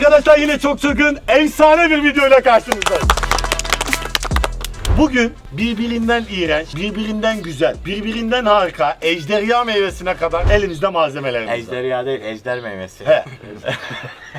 Arkadaşlar yine çok çılgın, efsane bir videoyla karşınızdayız. Bugün birbirinden iğrenç, birbirinden güzel, birbirinden harika, ejderha meyvesine kadar elimizde malzemelerimiz var. Ejderha değil, ejder meyvesi. He.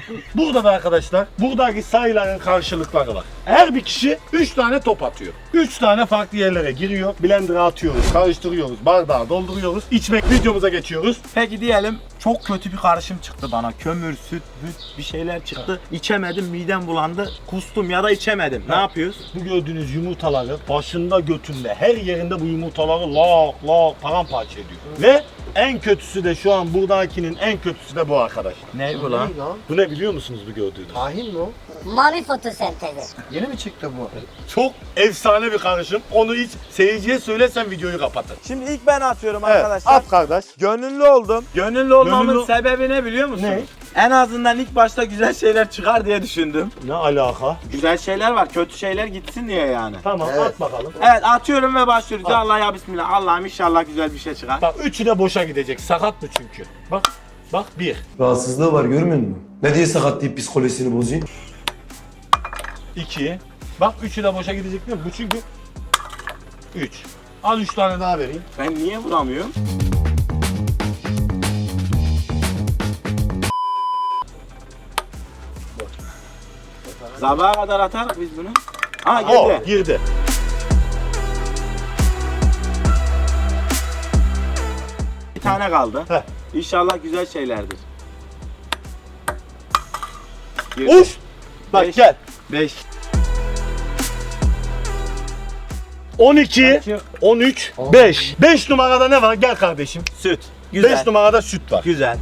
Burada da arkadaşlar buradaki sayıların karşılıkları var. Her bir kişi 3 tane top atıyor. 3 tane farklı yerlere giriyor. Blender'a atıyoruz, karıştırıyoruz, bardağa dolduruyoruz. İçmek videomuza geçiyoruz. Peki diyelim çok kötü bir karışım çıktı bana. Kömür, süt, büt bir şeyler çıktı. İçemedim, midem bulandı. Kustum ya da içemedim. Ne yapıyoruz? Bu gördüğünüz yumurtaları başında götünde her yerinde bu yumurtaları lak lak paramparça ediyor. Ve en kötüsü de şu an buradakinin en kötüsü de bu arkadaşlar. Ne bu lan? Bu ne biliyor musunuz bu gördüğünüz? Tahin mi o? Mavi fotosentezi. Yeni mi çıktı bu? Çok efsane bir karışım. Onu hiç seyirciye söylesen videoyu kapatır. Şimdi ilk ben atıyorum Evet, arkadaşlar. at kardeş. Gönüllü oldum. Gönüllü olmamın Gönüllü- sebebi ne biliyor musun? Ne? En azından ilk başta güzel şeyler çıkar diye düşündüm. Ne alaka? Güzel şeyler var, kötü şeyler gitsin diye yani. Tamam Evet. at bakalım. Evet atıyorum ve başlıyoruz. At. Ya Allah ya Bismillah. Allah'ım inşallah güzel bir şey çıkar. Bak üçü de boşa gidecek. Sakat mı çünkü? Bak. Bak bir. Rahatsızlığı var görmüyor musun? Ne diye sakat deyip psikolojisini bozuyor? iki. Bak üçü de boşa gidecek değil mi? Bu çünkü üç. Al üç tane daha vereyim. Ben niye vuramıyorum? Sabaha kadar atarız biz bunu. Ha O girdi. girdi. Bir tane kaldı. Heh. İnşallah güzel şeylerdir. Girdi. Uf! Bak Beş. gel. 5. 12, 13, 5. 5 numarada ne var? Gel kardeşim. Süt. 5 Güzel. numarada süt var. Güzel.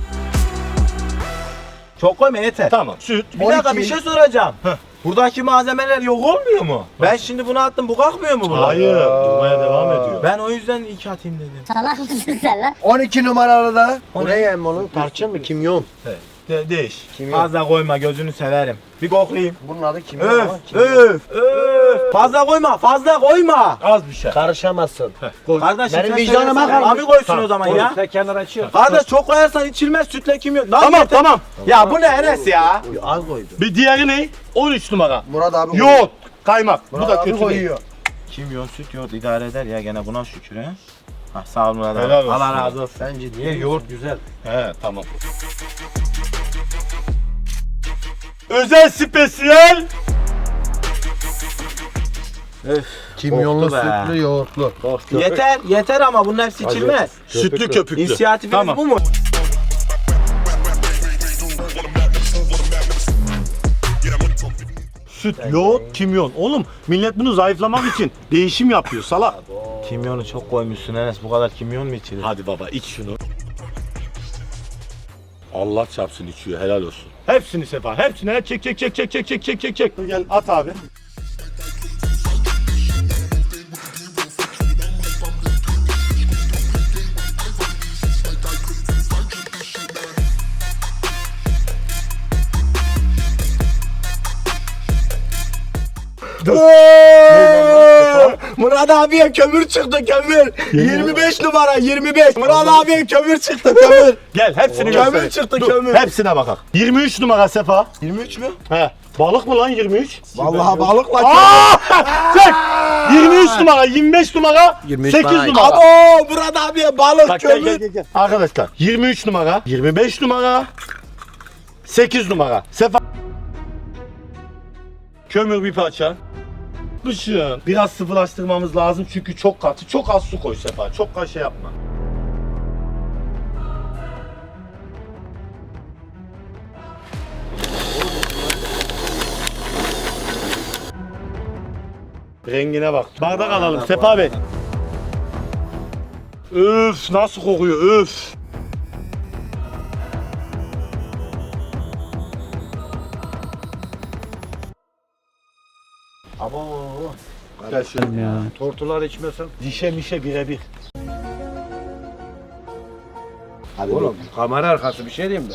Çok koyma yeter. Tamam. Süt. Bir dakika bir şey soracağım. Heh. Buradaki malzemeler yok olmuyor mu? Ben şimdi bunu attım bu kalkmıyor mu bu? Hayır. Durmaya devam ediyor. Ben o yüzden iki atayım dedim. Salak mısın sen lan? 12 numaralı da. O Bu ne? yem oğlum? Tarçın mı? Kimyon. De- değiş. Kimyon. Fazla koyma gözünü severim. Bir koklayayım. Bunun adı kimyon Öf, ama kimyon. öf, öf. Fazla koyma, fazla koyma. Az bir şey. Karışamazsın. Kardeşim Benim sen vicdanıma söylesene. kalmış. Abi koysun Tamam, o zaman koy. ya. Sen kenara açıyor. Kardeş çok koyarsan içilmez sütle kim yok. Lan Tamam yeter. tamam. Ya bu ne Enes ya? Az koydu. Bir diğeri ne? 13 numara. Murat abi koyuyor. Yoğurt. Kaymak. Murat Bu da kötü değil. koyuyor. Kim yok süt yok idare eder ya gene buna şükür he. Ha, sağ ol Murat abi. Helal olsun. Allah razı olsun. Bence diye yoğurt güzel. He tamam. Özel spesiyel. Kimyonlu, Korktu be. sütlü, yoğurtlu. Yeter, yeter ama bunun hepsi içilmez. Sütlü köpüklü. İnisiyatifiniz Tamam. bu mu? Süt, yoğurt, kimyon. Oğlum millet bunu zayıflamak için değişim yapıyor salak. Kimyonu çok koymuşsun Enes. Bu kadar kimyon mu içilir? Hadi baba iç şunu. Allah çarpsın içiyor helal olsun. Hepsini sefa hepsini çek çek çek çek çek çek çek çek çek. Gel at abi. Murat abiye kömür çıktı kömür. 25 numara 25. Murat abiye kömür çıktı kömür. Gel hepsini Kömür göstereyim. çıktı, Dur, kömür. Hepsine bakak. 23 numara sefa. 23 mü? He. Balık mı lan 23? Vallahi balıkla Aa! Çek. 23 numara, 25 numara, 23 8 numara. numara. Abo Murat abiye balık Bak gel kömür. gel gel. gel. Arkadaşlar 23 numara, 25 numara, 8 numara. Sefa. Kömür bir parça. Bışın. Biraz sıvılaştırmamız lazım çünkü çok katı. Çok az su koy Sefa. Çok az şey yapma. Rengine bak. Bardak alalım Sefa Bey. Öf nasıl kokuyor öf. Abo. Gel şöyle. Tortular içmesen. Dişe mişe birebir. Oğlum kamera arkası bir şey diyeyim de.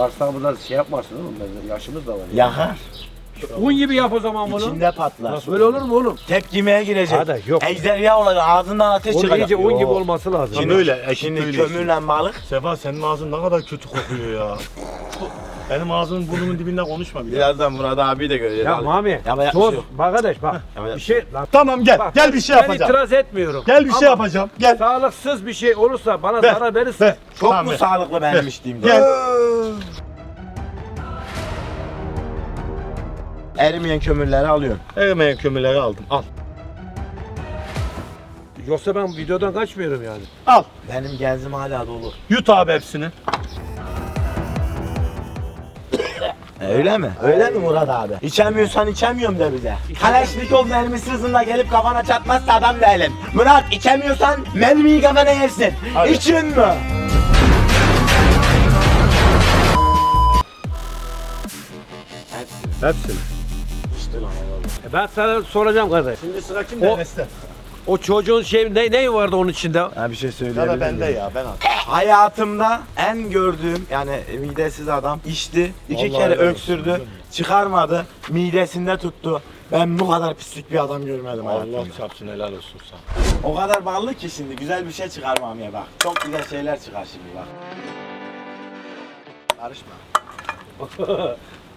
Varsa burada şey yapmasın oğlum. Bizim Yaşımız da var. ya. Yakar. Un gibi yap o zaman bunu. İçinde patlar. Nasıl böyle olur mu oğlum? Tepkimeye girecek. Hadi, yok. Ejderha olacak. Ağzından ateş Onun çıkacak. iyice un gibi olması lazım. Şimdi öyle. Şimdi öyle. kömürle balık. Sefa senin ağzın ne kadar kötü kokuyor ya. Benim ağzımın burnumun dibinden konuşma bir daha. Birazdan Murat abi de göreceğiz. Ya Abi. Mami. Ya yapacak bir şey yok. Arkadaş bak. Yapacak bir şey. Lan, Tamam gel. bak, gel bir şey ben yapacağım. itiraz etmiyorum. Gel bir şey Ama yapacağım. Gel. Sağlıksız bir şey olursa bana Ver, zarar verirsin. Ver. Çok Tamam, mu ver. sağlıklı benim içtiğim de? Gel. Erimeyen kömürleri alıyorum. Erimeyen kömürleri aldım. Al. Yoksa ben videodan kaçmıyorum yani. Al. Benim genzim hala dolu. Yut abi hepsini. Öyle mi? Öyle mi Murat abi? İçemiyorsan içemiyorum de bize. Kaleşnikov mermisi hızında gelip kafana çatmazsa adam değilim. Murat içemiyorsan mermiyi kafana yersin. Hadi. İçin mi? Hepsini. E ben sana soracağım kardeş. Şimdi sıra kimde? O- Enes'te. O çocuğun şey ne, ne vardı onun içinde? Ha bir şey Ya söyleyebilir da bende ya ben al. Hayatımda en gördüğüm yani midesiz adam içti. iki Vallahi kere helal olsun. öksürdü. Çıkarmadı. Midesinde tuttu. Ben bu kadar pislik bir adam görmedim Allah hayatımda. çarpsın helal olsun sana. O kadar bağlı ki şimdi güzel bir şey çıkarmam ya bak. Çok güzel şeyler çıkar şimdi bak. Karışma.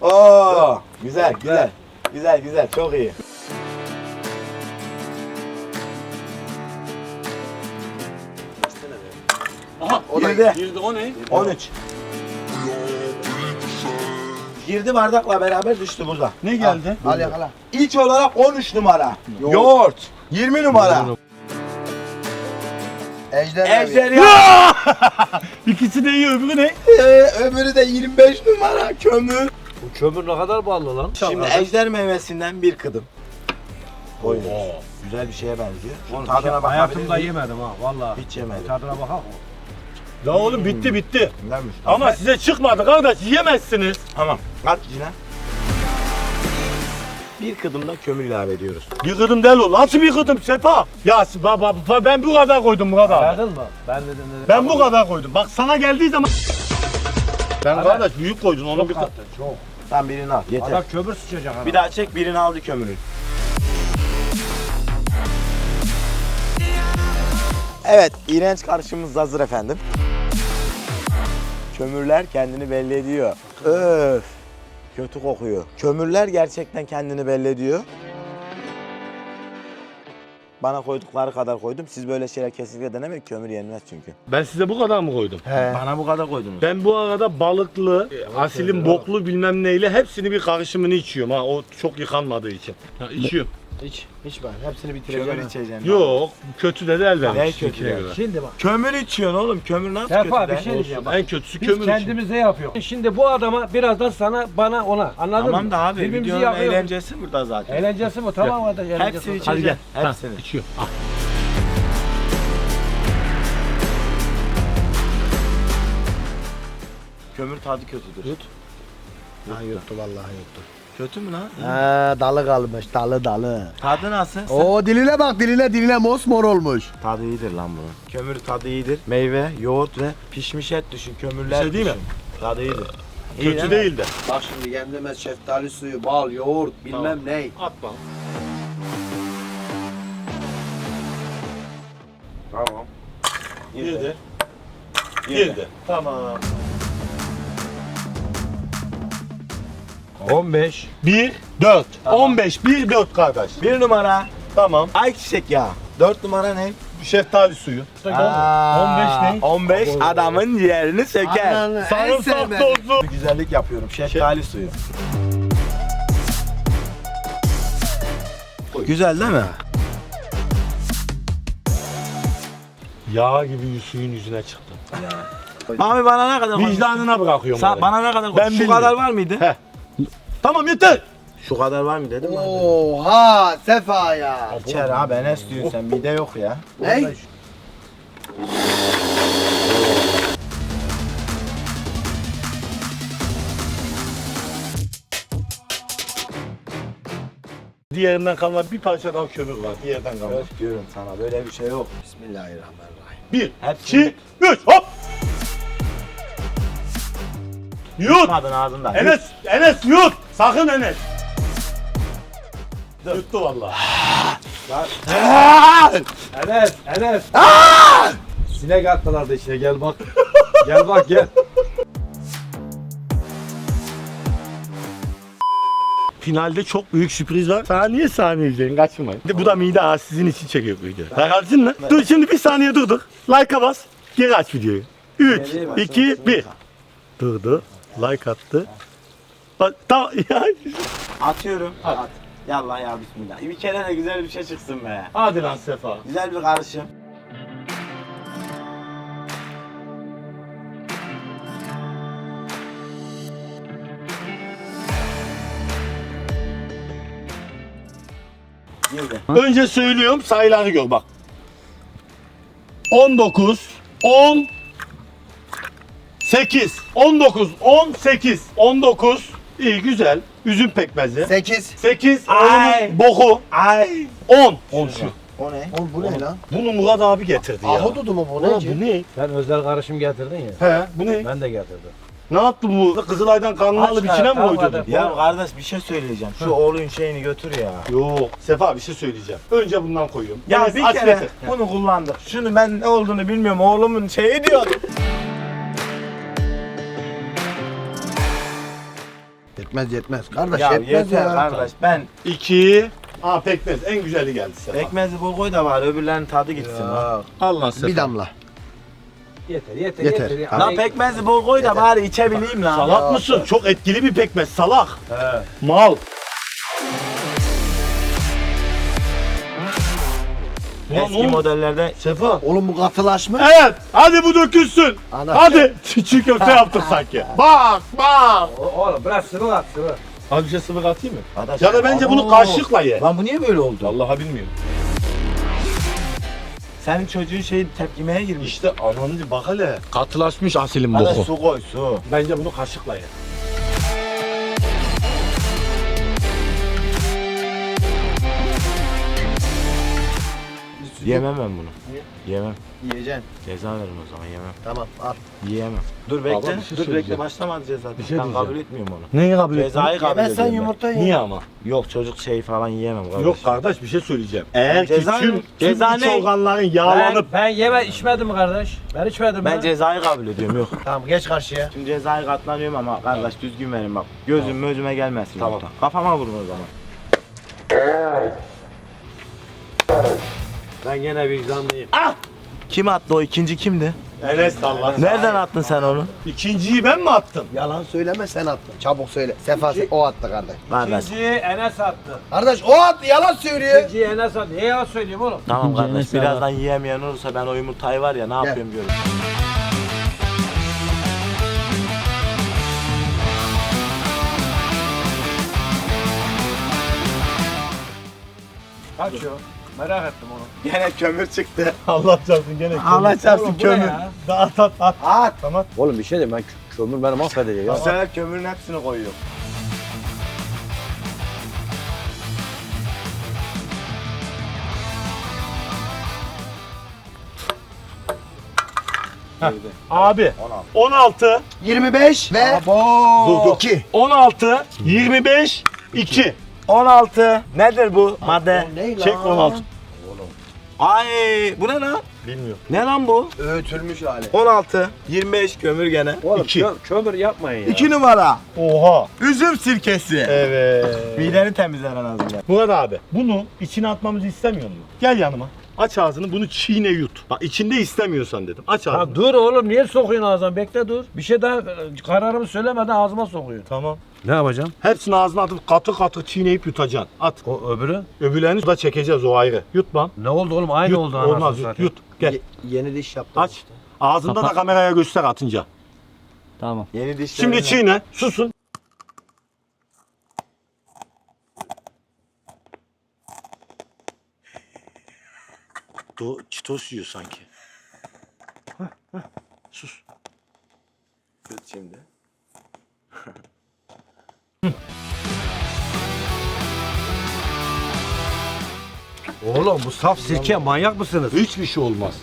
Oo, güzel güzel. Güzel güzel çok iyi. Girdi. girdi o ne? 13. Girdi bardakla beraber düştü burada. Ne geldi? Al yakala. İlk olarak 13 numara. Yoğurt. 20 numara. Ejder abi. Ejderha. İkisi de iyi öbürü ne? Ee, öbürü de 25 numara kömür. Bu kömür ne kadar bağlı lan? Şimdi ejder meyvesinden bir kıdım. Koyuyoruz. Güzel bir şeye benziyor. Şu tadına bakabilir Hayatımda yemedim ha vallahi. Hiç yemedim. Tadına bakar mı? La oğlum bitti bitti. Güzelmiş. Ama size çıkmadı kardeş yiyemezsiniz. Tamam. At içine. Bir kıdım da kömür ilave ediyoruz. Bir kıdım del ol. Nasıl bir kıdım Sefa? Ya baba ben bu kadar koydum Murat abi. Anladın mı? Ben dedim dedim. Ben bu kadar koydum. Bak sana geldiği zaman ben kardeş büyük koydun onu bir Çok attın çok. Tam birini al. Yeter. Adam kömür sıçacak adam. Bir daha çek birini aldı kömürün. Evet, iğrenç karışımımız hazır efendim. Kömürler kendini belli ediyor. Öf. Kötü kokuyor. Kömürler gerçekten kendini belli ediyor. Bana koydukları kadar koydum. Siz böyle şeyler kesinlikle denemeyin. Kömür yenmez çünkü. Ben size bu kadar mı koydum? Bana bu kadar koydunuz. Ben bu arada balıklı, e, asilin boklu bilmem neyle hepsini bir karışımını içiyorum ha. O çok yıkanmadığı için. Ha, içiyorum. Hiç, hiç ben. Hepsini Kömür bitireceğim. içeceğim. Yok kötü de değil benim. Ne kötü ya? göre. Şimdi bak. Kömür içiyorsun oğlum. Kömür nasıl Sefa kötü bir şey diyeceğim. Bak. En kötüsü Biz kömür için. kendimize yapıyoruz. Şimdi bu adama birazdan sana bana ona anladın mı? Tamam da abi Birbirimizi videonun yapıyoruz. eğlencesi burada zaten. Eğlencesi bu tamam kardeş eğlencesi. Hepsini Hadi içeceğim. Ha, Hepsini. içiyor. Al. Kömür tadı kötüdür. Yut. Ha yuttu vallahi yuttu. Kötü mü lan? Ha dalı kalmış dalı dalı. Tadı nasıl? Oo diline bak diline diline mosmor olmuş. Tadı iyidir lan bunun. Kömür tadı iyidir. Meyve, yoğurt ve pişmiş et düşün. Kömürler Bir şey değil mi? düşün. Tadı iyidir. Kötü değil de. Bak şimdi kendime şeftali suyu, bal, yoğurt bilmem ne. At bak. Tamam. Girdi. Girdi. Tamam. 15. 1, 4. 15, 1, 4 kardeş. Bir numara. Tamam. Ayçiçek yağı. Dört numara ne? Şeftali suyu. Aa, 15 ne? 15 adamın ciğerini söker. Ananı en Sarımsak sevmediğim. tozu. Güzellik yapıyorum. Şeftali suyu. Güzel değil mi? Yağ gibi suyun yüzüne çıktı. Abi bana ne kadar koydun? Vicdanına bırakıyorum. Sa- bana ne kadar Ben? Şu bilmiyorum. kadar var mıydı? He. Tamam yeter. Şu kadar var mı dedim. ben. Oha Sefa ya. İçer abi ne istiyorsun sen mide yok ya. Ne? Diğerinden kalma bir parça daha kömür var. Diğerden kalma. Öf diyorum sana böyle bir şey yok. Bismillahirrahmanirrahim. Bir, Hepsini- iki, üç, hop. Yut. Tutmadın ağzından. Enes, Enes yut. Sakın Enes. Yuttu vallahi. Enes, Enes. Sinek attılar da içine gel bak. gel bak gel. finalde çok büyük sürpriz var. Saniye saniye izleyin kaçırmayın. Bu da mide ağrı sizin için çekiyor video. Bakardın mı? Dur şimdi bir saniye durduk. Like'a bas. Geri aç videoyu. 3, 2, 1. Durdu. Like attı. Tamam ya. Atıyorum. At. Yallah ya bismillah. Bir kere de güzel bir şey çıksın be. Hadi lan Sefa. Güzel bir karışım. Girdi. Önce söylüyorum sayıları gör bak. 19, 10, 8, 19, 18, 19. İyi güzel. Üzüm pekmezi. 8. 8, Ay. oğlumun boku. Ay. 10. 10 şu. O ne? Oğlum bu ne lan? Bunu Murat abi getirdi ya. Ahududu mu bu Ulan ne? bu ne? Sen özel karışım getirdin ya. He bu ne? Ben de getirdim. Ne yaptı bu? Kızılay'dan kanlı alıp içine mi koydun? Ya kardeş bir şey söyleyeceğim. Şu oğlun şeyini götür ya. Yok. Sefa bir şey söyleyeceğim. Önce bundan koyuyorum. Ya Enes, bir kere bunu kullandık. Şunu ben ne olduğunu bilmiyorum. Oğlumun şeyi diyor. Yetmez yetmez. Kardeş Ya yetmez yeter ya. kardeş. Ben 2. Aa pekmez. En güzeli geldi Sefa. pekmezi bol koy da var. Öbürlerinin tadı gitsin. lan. Allah Sefa. Bir damla. Yeter yeter Yeter. yeter. Tamam. Lan pekmezi bol koy da bari içebileyim lan. Salak mısın? Çok etkili bir pekmez. Salak. Mal. Eski oğlum, modellerde Sefa. Oğlum bu katılaşmış. Evet. Hadi bu dökülsün. Ana. Hadi. Çiğ köfte yaptık sanki. Bak bak. Oğlum bırak sıvı at sıvı. Hadi bir şey sıvı katayım mı? Arkadaş- Ya da bence bunu kaşıkla ye. Lan bu niye böyle oldu? Vallahi bilmiyorum. Senin çocuğun şey tepkimeye girmiş. İşte ananı bak hele. Katılaşmış Arkadaş boku. su koy su. Bence bunu kaşıkla ye. Yemem ben bunu. Yemem. Yiyeceksin. Ceza verin o zaman yemem. Tamam al. Yiyemem. Dur Baba, bekle. bir şey Dur bekle söyleyeceğim. başlamadı ceza. Bir şey ben diyeceğim. kabul etmiyorum onu. Neyi kabul Cezayı kabul Yemezsen ediyorum ben. yumurta ye. Niye ama? Yok çocuk şey falan yiyemem kardeş. Yok kardeş bir şey söyleyeceğim. Eğer ki Ceza tüm, ne? tüm Ceza iç ne? organların Ben, yağlanıp ben yeme içmedim kardeş. Ben içmedim Ben ben. cezayı kabul ediyorum yok. Tamam geç karşıya. Şimdi cezayı katlanıyorum ama kardeş düzgün verin bak. Gözüm gözüme gelmesin. Tamam. yumurta. Kafama vurun o zaman. Ben gene vicdanlıyım. Kim attı o ikinci kimdi? Enes Allah. Nereden attın sen onu? İkinciyi ben mi attım? Yalan söyleme sen attın. Çabuk söyle. Sefa o attı kardeş. Kardeş. İkinciyi Enes attı. Kardeş o attı yalan söylüyor. İkinciyi Enes attı. Niye yalan söyleyeyim oğlum? Tamam kardeş birazdan yiyemeyen olursa ben o yumurtayı var ya ne yapıyorum diyorum. Kaçıyor. Merak ettim onu. Gene kömür çıktı. Allah çarpsın gene. Allah çarpsın kömür. ya? At at at. At. Tamam. Oğlum bir şey diyeyim ben kö- kömür beni mahvedecek ya. Bu sefer kömürün hepsini koyuyor. Abi 16 25 ve dur. 2. 16 25 2 16. Nedir bu madde? Ne lan? Çek 16. Ay bu ne lan? Bilmiyorum. Ne lan bu? Öğütülmüş hali. 16. 25 kömür gene. Oğlum İki. kö- kömür yapmayın ya. 2 numara. Oha. Üzüm sirkesi. Evet. Mideni temizler en azından. Murat abi bunu içine atmamızı istemiyor musun? Gel yanıma. Aç ağzını bunu çiğne yut. Bak içinde istemiyorsan dedim. Aç ağzını. Ha dur oğlum niye sokuyorsun ağzına? Bekle dur. Bir şey daha e, kararımı söylemeden ağzıma sokuyor. Tamam. Ne yapacağım? Hepsini ağzına atıp katı katı çiğneyip yutacaksın. At. O öbürü? Öbürlerini da çekeceğiz o ayrı. Yut lan. Ne oldu oğlum? Aynı Yut. oldu Olmaz yut. Yut. Gel. Yeni diş yaptım. Aç. Ağzında da kameraya göster atınca. Tamam. Yeni dişler. Şimdi çiğne. Susun. Do çitos yiyor sanki. Sus. Yut şimdi. Oğlum bu saf sirke manyak mısınız? Hiçbir şey olmaz.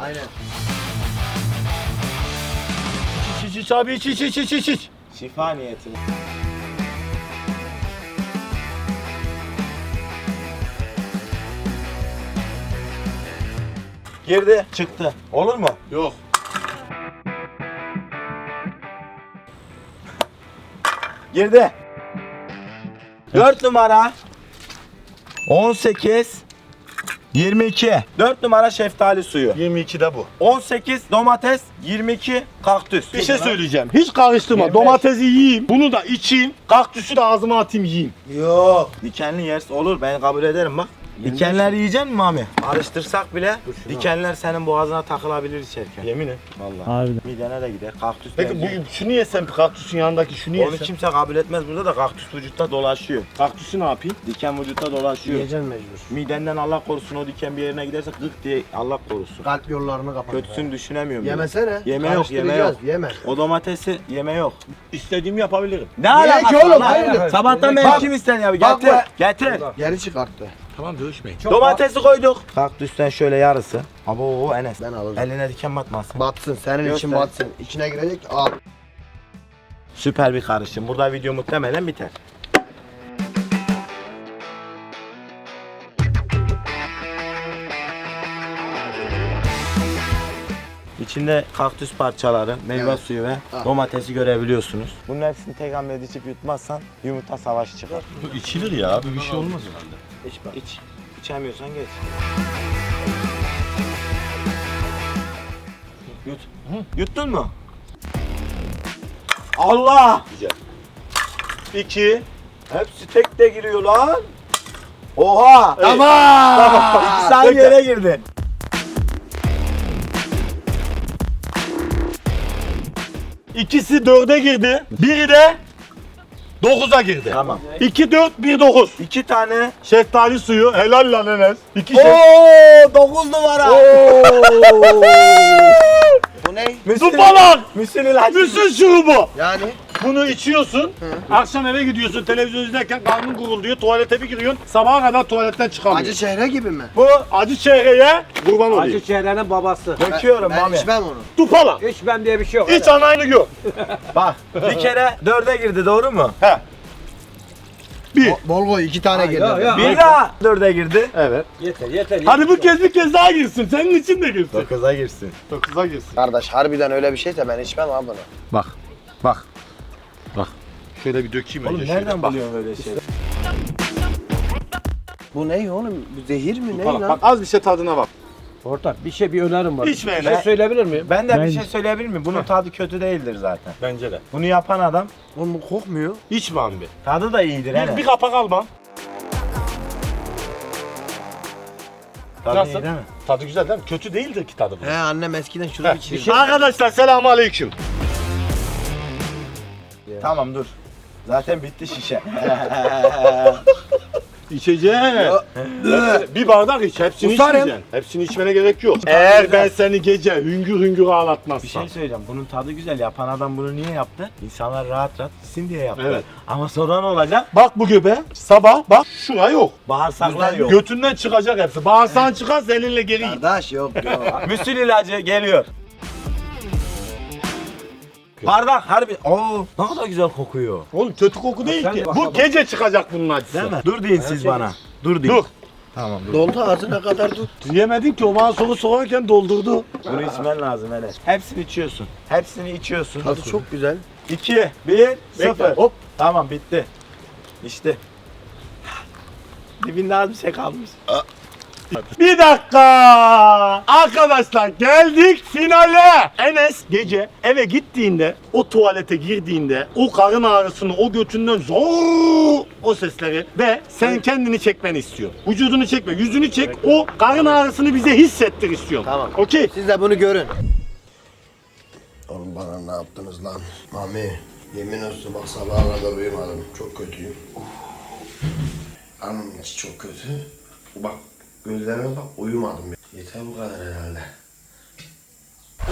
Aynen. İç iç iç abi iç iç iç iç. Şifa niyetine. Girdi. Çıktı. Olur mu? Yok. Girdi. 4 numara. 18. 22. 4 numara şeftali suyu. 22'de bu. 18 domates, 22 kaktüs. Bir şey söyleyeceğim. Hiç karıştırma. 25. Domatesi yiyeyim. Bunu da içeyim. Kaktüsü de ağzıma atayım yiyeyim. Yok. Dikenli yersin olur ben kabul ederim bak. Dikenler yiyecek mi Mami? Karıştırsak bile dikenler senin boğazına takılabilir içerken. Yemin et. Vallahi. Harbiden. Midene de gider. Kaktüs Peki bu, şunu yesem kaktüsün yanındaki şunu Onu yesem. kimse kabul etmez burada da kaktüs vücutta dolaşıyor. Kaktüsü ne yapayım? Diken vücutta dolaşıyor. Yiyeceksin mecbur. Midenden Allah korusun o diken bir yerine giderse gık diye Allah korusun. Kalp yollarını kapat. Kötüsünü düşünemiyorum. bile. Yemesene. Yeme yok, yeme yok. Karıştıracağız, Yeme. O domatesi yeme yok. İstediğimi yapabilirim. Ne Niye ki oğlum? Hayırdır? Sabahtan beri Bak- kim ister ya? Getir. bak. Getir. Geri çıkarttı. Tamam dövüşmeyin. Domatesi koyduk. Kaktüsten şöyle yarısı. Abo Enes. Ben alırım. Eline diken batmasın. Batsın. Senin Göster. için batsın. İçine girecek al. Süper bir karışım. Burada video muhtemelen biter. İçinde kaktüs parçaları, meyve Evet. suyu ve Ah. domatesi görebiliyorsunuz. Bunun hepsini tek hamlede içip yutmazsan yumurta savaşı çıkar. Bu içilir ya abi bir şey olmaz herhalde. İç bak. İç. İçemiyorsan geç. Yut. Yuttun mu? Allah! İki. Hepsi tek de giriyor lan. Oha! Tamam. İki saniyede girdi. İkisi dörde girdi. Biri de dokuza girdi. Tamam. İki dört bir dokuz. İki tane. Şeftali suyu helal lan Enes. İki şef... Oo, dokuz numara. Bu ne? Dupalar. Müsül ilacı. Müsün şurubu. Yani Bunu içiyorsun. Akşam eve gidiyorsun televizyon izlerken karnın gurulduyor. Tuvalete bir giriyorsun. Sabaha kadar tuvaletten çıkamıyorsun. acı çehre gibi mi? Bu acı çehreye kurban olayım. Acı çehrenin babası. Döküyorum Ben Mami. içmem onu. Dupala. İçmem diye bir şey yok. İç anayını gör. Bak bir kere dörde girdi doğru mu? He. Bir. Bol koy iki tane girdi. ya, ya. Bir daha dörde girdi. Evet. Yeter yeter. Hadi bu kez bir kez daha girsin. Senin için de girsin. Dokuza girsin. Dokuza girsin. Kardeş harbiden öyle bir şeyse ben içmem abi bunu. Bak. Bak. Şöyle bir dökeyim Oğlum önce şöyle. nereden Bak. buluyorsun böyle şey? Bu ne oğlum? Bu zehir mi? Ne Bak, lan? bak az bir şey tadına bak. Ortak bir şey bir önerim var. İçmeyin Bir şey söyleyebilir miyim? Ben de Ben- bir şey söyleyebilir miyim? Bunun tadı kötü değildir zaten. Bence de. Bunu yapan adam Oğlum bu kokmuyor. İçme abi. tadı da iyidir Bir, hele. bir kapak al bana. Tadı Nasıl? iyi değil mi? Tadı güzel değil mi? Kötü değildir ki tadı bu. He annem eskiden şunu Heh, içirdi. Arkadaşlar selamun aleyküm. Tamam dur. Zaten bitti şişe. İçeceğim. bir bardak iç. Hepsini Usarım. içmeyeceksin. Hepsini içmene gerek yok. Eğer ben seni gece hüngür hüngür bir ağlatmazsam. şey söyleyeceğim. Bunun tadı güzel. Yapan adam bunu niye yaptı? İnsanlar rahat rahat içsin diye yaptı. Evet. Ama sonra ne olacak? Bak bu göbe sabah bak şura yok. Bağırsaklar yok. Götünden çıkacak hepsi. Bağırsağın çıkarsa elinle geri git. Kardeş yok yok. Müsül ilacı geliyor. Bardak harbi. Oo, ne kadar güzel kokuyor. Oğlum kötü koku değil sen ki. bak- Bu bak- gece çıkacak bunun acısı. Değil mi? Dur deyin siz bana. Dur deyin. Dur. Tamam dur. Doldu ağzına kadar tut. Yemedin ki o bana soru sorarken doldurdu. Bunu içmen lazım hele. Hepsini içiyorsun. Hepsini içiyorsun. Tadı çok güzel. 2, 1, 0. Hop. Tamam bitti. İşte. Dibinde az bir şey kalmış. Bir dakika. Arkadaşlar geldik finale. Enes gece eve gittiğinde o tuvalete girdiğinde o karın ağrısını o götünden zor o sesleri ve sen kendini çekmeni istiyor. Vücudunu çekme, yüzünü çek. O karın ağrısını bize hissettir istiyorum. Tamam. Okey. Siz de bunu görün. Oğlum bana ne yaptınız lan? Mami, yemin olsun bak sabaha kadar uyumadım. Çok kötüyüm. Anam içi çok kötü. Bak gözlerime bak uyumadım. Yeter bu kadar herhalde.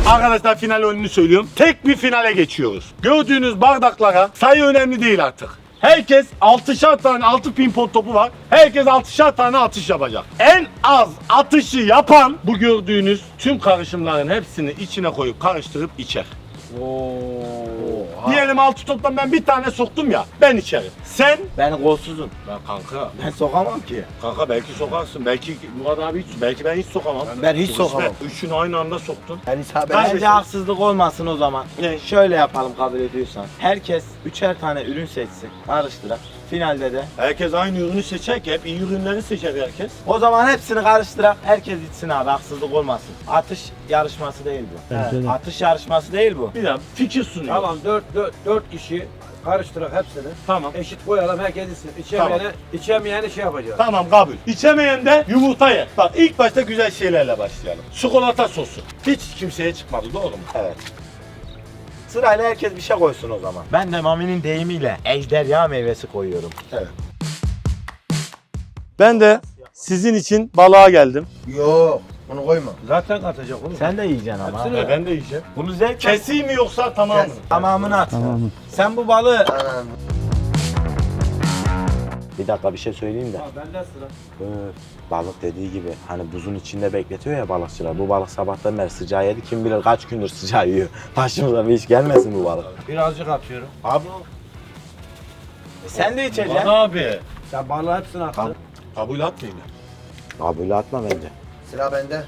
Arkadaşlar final oyununu söylüyorum. Tek bir finale geçiyoruz. Gördüğünüz bardaklara sayı önemli değil artık. Herkes 6'şar tane 6 pimpon topu var. Herkes 6'şar tane atış yapacak. En az atışı yapan bu gördüğünüz tüm karışımların hepsini içine koyup karıştırıp içer. Diyelim altı toptan ben bir tane soktum ya. Ben içerim. Sen? Ben golsuzum. Ben kanka. Ben sokamam ki. Kanka belki sokarsın. Belki Murat abi hiç, belki ben hiç sokamam. Ben hiç Kısmet. sokamam. Üçünü aynı anda soktun. Ben isabet Bence haksızlık olmasın o zaman. Ne? Şöyle yapalım kabul ediyorsan. Herkes üçer tane ürün seçsin. Karıştırak. Finalde de. Herkes aynı ürünü seçer ki hep iyi ürünleri seçer herkes. O zaman hepsini karıştırak herkes içsin abi haksızlık olmasın. Atış yarışması değil bu. De. Atış yarışması değil bu. Bir daha fikir sunuyor. Tamam 4 4 4 kişi karıştırak hepsini. Tamam. Eşit koyalım herkes içsin. İçemeyene, içemeyeni şey yapacağız. Tamam kabul. İçemeyen de yumurta yer. Bak ilk başta güzel şeylerle başlayalım. Çikolata sosu. Hiç kimseye çıkmadı doğru mu? Evet. Sırayla herkes bir şey koysun o zaman. Ben de Mami'nin deyimiyle ejderha meyvesi koyuyorum. Ben de sizin için balığa geldim. Yok. Bunu koyma. Zaten katacak oğlum. Sen de yiyeceksin ama. Hepsini- ben de yiyeceğim. Bunu zevk Keseyim mi yoksa tamam mı? Kes. Tamamını at. Tamamı. Sen bu balığı... Anam. Bir dakika bir şey söyleyeyim de. Ha, bende sıra. Ee, balık dediği gibi hani buzun içinde bekletiyor ya balıkçılar. Bu balık sabahtan beri sıcağı yedi. Kim bilir kaç gündür sıcağı yiyor. Başımıza bir iş gelmesin bu balık. Birazcık atıyorum. Abi e sen de içeceksin. Bana abi. Sen balığı hepsini attın. Kabul atmayayım ya. Abi öyle atma bence. Sıra bende.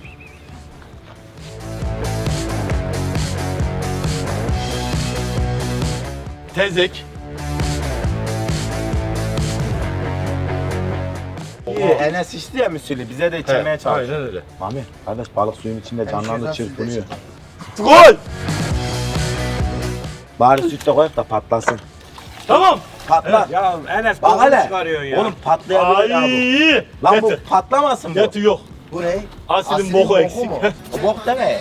Tezek. Enes içti ya müsülü. Bize de içirmeye Evet, çalış. Aynen öyle. Mami kardeş balık suyun içinde canlandı çırpınıyor. Gol! Bari sütle koyup da patlasın. Tamam. Patla. Ya Enes Bak hele. çıkarıyorsun ya. Oğlum patlayabilir ya bu. Lan bu Getir. patlamasın bu. Getir yok. Bu ne? Asilin boku eksik. mu? O bok deme ya.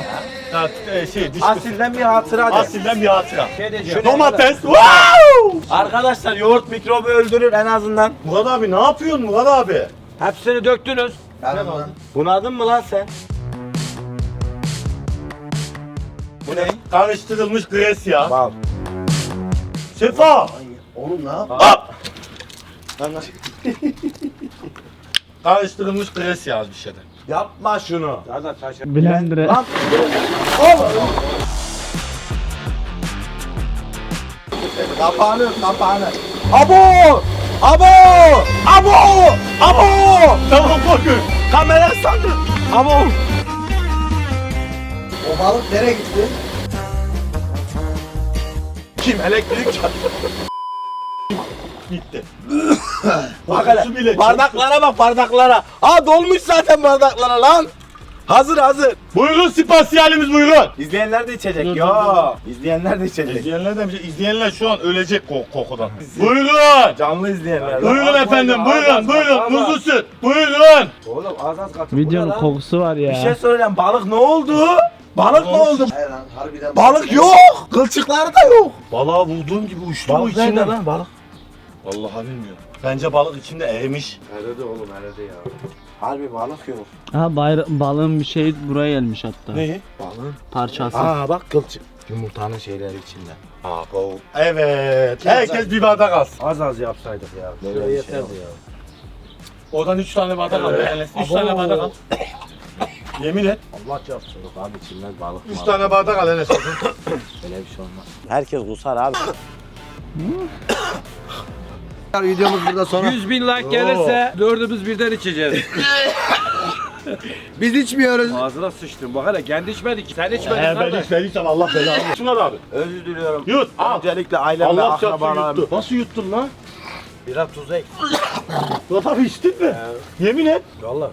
Ha, e, şey diş Asilden bir hatıra de. Asilden bir hatıra. şey diyeceğim. Domates. Wow! Arkadaşlar yoğurt mikrobu öldürür en azından. Murat abi ne yapıyorsun Murat abi? Hepsini döktünüz. Tamam lan. Bunadın mı lan sen? Bu ne? Karıştırılmış gres ya. Bal. Sefa. Oğlum ne yap? Hop! Karıştırılmış gres yaz bir şeyden. Yapma şunu. Zaten taşı. Blender'e. Lan. Kapağını, kapağını. Abo! Abo! Abo! Abo! Tamam bakın. Kamera sandı. Abo! O balık nereye gitti? Kim elektrik çarptı. Gitti. Bak hele, bardaklara bak bardaklara. Aa dolmuş zaten bardaklara lan. Hazır hazır. Buyurun spasiyalimiz buyurun. İzleyenler de içecek. Dur, Yo. İzleyenler de içecek. İzleyenler demiş, izleyenler şu an ölecek kok kokudan. Buyurun. Canlı izleyenler. Buyurun Al, efendim, buyurun, al, buyurun. al, Muzlu süt, buyurun. Oğlum az az katın. Videonun kokusu var ya. Bir şey söyleyeceğim. Balık ne oldu? Balık ne oldu? Hayır lan harbiden Balık yok. Kılçıkları da yok. Balığa vurduğum gibi uçtu bu Balık içinden. nerede lan balık? Vallahi bilmiyorum. Bence balık içinde erimiş. Eridi oğlum eridi ya. Harbi balık yok. Ha bayra- balığın bir şey buraya gelmiş hatta. Neyi? Balığın. Parçası. Aa bak kılçık. Yumurtanın şeyleri içinde. Aa, bu. Evet. Herkes bir bardak alsın. Az az yapsaydık ya. Böyle bir şey yeterdi yok. ya. Oradan üç tane bardak al. Enes. Üç tane bardak al. Yemin et. Allah çarpsın. Yok abi içilmez balık. Üç malık. tane bardak al Enes. Öyle bir şey olmaz. Herkes kusar abi. Videomuz burada sona. 100 bin like gelirse dördümüz birden içeceğiz. Biz içmiyoruz. Ağzına sıçtım. Bak hele kendi içmedik. Sen içmedin Ee, ben içmediysem Allah belanı. Şuna da abi. Özür diliyorum. Yut. Al. Öncelikle ailem ve Allah çarpsın akrabalarım. yuttu. Nasıl yuttun lan? Biraz tuz ek. Murat abi içtin mi? Yemin et. Valla.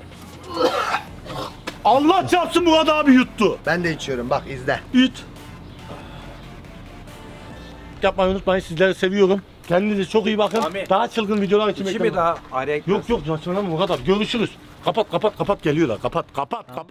Allah çarpsın Murat abi yuttu. Ben de içiyorum bak izle. Yut. Yapmayı unutmayın sizleri seviyorum. Kendinize çok iyi bakın. Amin. Daha çılgın videolar için İki mi daha? Araya Yok yok saçmalama Murat abi. Görüşürüz. Kapat kapat kapat geliyorlar. Kapat kapat kapat.